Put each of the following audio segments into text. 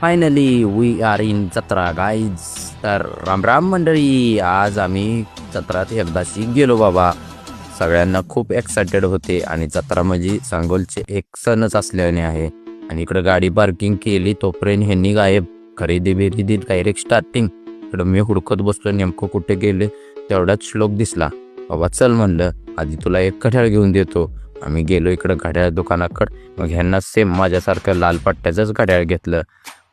Finally we are in जत्रा guys तर राम राम मंडळी आज आम्ही जत्रात एकदाशी गेलो बाबा. सगळ्यांना खूप एक्सायटेड होते आणि जत्रा म्हणजे सांगोलचे एक सणच असल्याने आहे. आणि इकडं गाडी पार्किंग केली तोपर्यंत ह्यांनी गायब. खरेदी बिरेदी डायरेक्ट स्टार्टिंग इकडं मी हुडकत बसलो नेमकं कुठे गेले तेवढाच श्लोक दिसला. बाबा चल म्हणलं आधी तुला एक घड्याळ घेऊन देतो. आम्ही गेलो इकडं घड्याळ दुकानाकडं. मग ह्यांना सेम माझ्यासारखं लाल पट्ट्याचंच घड्याळ घेतलं.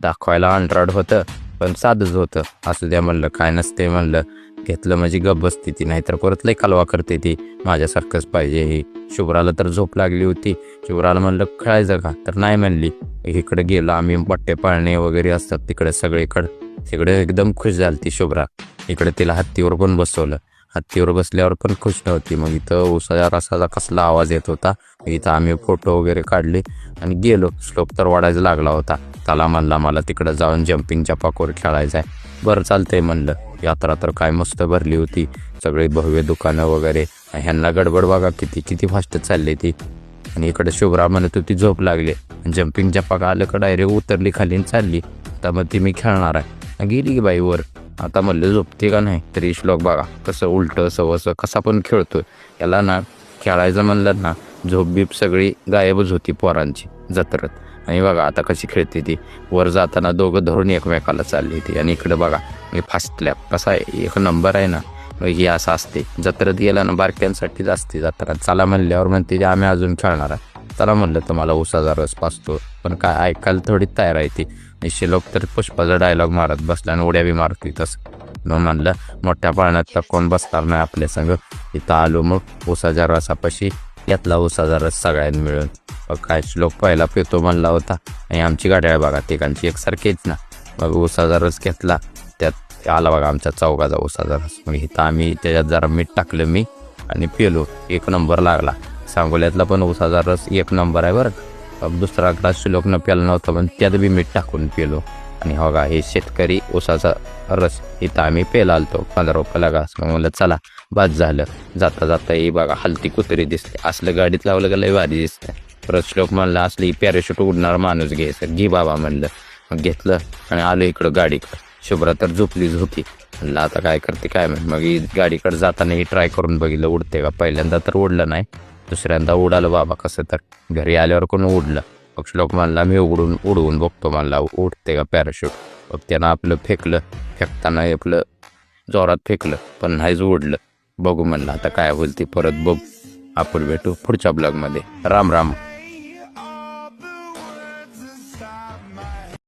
दाखवायला अँड्रॉइड होतं पण साधंच होतं. असू द्या म्हणलं काय नसते म्हणलं. घेतलं म्हणजे गप बसती ती नाहीतर परत लई कालवा करते ती. माझ्यासारखंच पाहिजे ही. शुभ्राला तर झोप लागली होती. शुभ्राला म्हणलं खेळायचं का? तर नाही म्हणली. इकडे गेलो आम्ही बट्टे पाळणे वगैरे असतात तिकडे सगळीकडं. तिकडे एकदम खुश झाली ती शुभ्रा. इकडे तिला हत्तीवर पण बसवलं. हत्तीवर बसल्यावर पण खुश नव्हती. मग इथं उसाच्या रसाचा कसला आवाज येत होता. इथं आम्ही फोटो वगैरे काढले आणि गेलो. स्लोप तर वाढायला लागला होता. त्याला म्हणला मला तिकडं जाऊन जम्पिंगच्या पाकवर खेळायचं आहे बरं चालतंय म्हणलं. यात्रा तर काय मस्त भरली होती. सगळी भव्य दुकानं वगैरे. ह्यांना गडबड बघा किती किती फास्ट चालली ती. आणि इकडे शुभ्रा म्हणत होती झोप लागली. जम्पिंगच्या पाका आलं का डायरेक्ट उतरली खाली चालली. तर मग ती मी खेळणार आहे. गेली की बाई वर. आता म्हणलं झोपते का नाही? तरी श्लोक बघा कसं उलटं सवसं कसा पण खेळतोय. याला ना खेळायचं म्हणलं ना झोप बीप सगळी गायबच होती पोरांची जत्रत. आणि बघा आता कशी खेळते ती. वर जाताना दोघं धरून एकमेकाला चालली ती. आणि इकडे बघा मी फास्ट लॅप कसा आहे? एक नंबर आहे ना. मग ही असं असते. जत्रेत गेला ना बारक्यांसाठीच असते जत्रा चला म्हणल्यावर म्हणते आम्ही अजून खेळणार आहे त्याला म्हणलं तर मला उसाचा रस पाचतो पण काय ऐकायला थोडी तयार आहे ती. निश्चित लोक तर पुष्पाचा डायलॉग मारत बसला आणि उड्या बी मारते तसं. मग म्हणलं मोठ्या पाळण्यात तर कोण बसणार नाही आपल्या संग. इथं आलो मग उसाच्या रसापाशी यातला उसाचा रस सगळ्यांनी मिळून मग काय श्लोक पहिला पितो म्हणला होता. आणि आमची गाड्या बघा तिकांची एकसारखीच ना. मग उसाचा रस घेतला. त्यात आला बघा आमच्या चौकाचा उसाचा रस मग इथं आम्ही त्याच्यात जरा मीठ टाकलं मी आणि पिलो. एक नंबर लागला. सांगोल्यातला पण उसाचा रस एक नंबर आहे बरं. दुसरा ग्लास श्लोक प्यायला प्याला नव्हता पण त्यात बी मीठ टाकून पिलो. आणि हो का हे शेतकरी ऊसाचा रस इथं आम्ही पेला आलतो. पंधरा रुपयाला घास म्हणलं चला बाद झालं. जाता जाता ही बघा हलती कुत्री दिसते. असलं गाडीत लावलं गेलं भारी दिसतं परत श्लोक म्हणलं असली पॅराशूट उडणार माणूस घ्यायचं घे बाबा म्हणलं. मग घेतलं आणि आलो इकडं गाडीकडं. शुभ्रा तर झोपलीच होती म्हणलं आता काय करते काय मग ही गाडीकडे जाताना ही ट्राय करून बघितलं उडते का? पहिल्यांदा तर उडलं नाही. दुसऱ्यांदा उडालं बाबा कसं तर. घरी आल्यावर कोण उडलं? मग श्लोक म्हणला मी उडून उडवून बघतो म्हणला उडते का पॅराशूट मग त्यानं आपलं फेकलं फेकताना आपलं जोरात फेकलं पण नाहीच उडलं. बघू म्हणलं आता काय होईल ते परत बघू. आपण भेटू पुढच्या ब्लॉगमध्ये राम राम.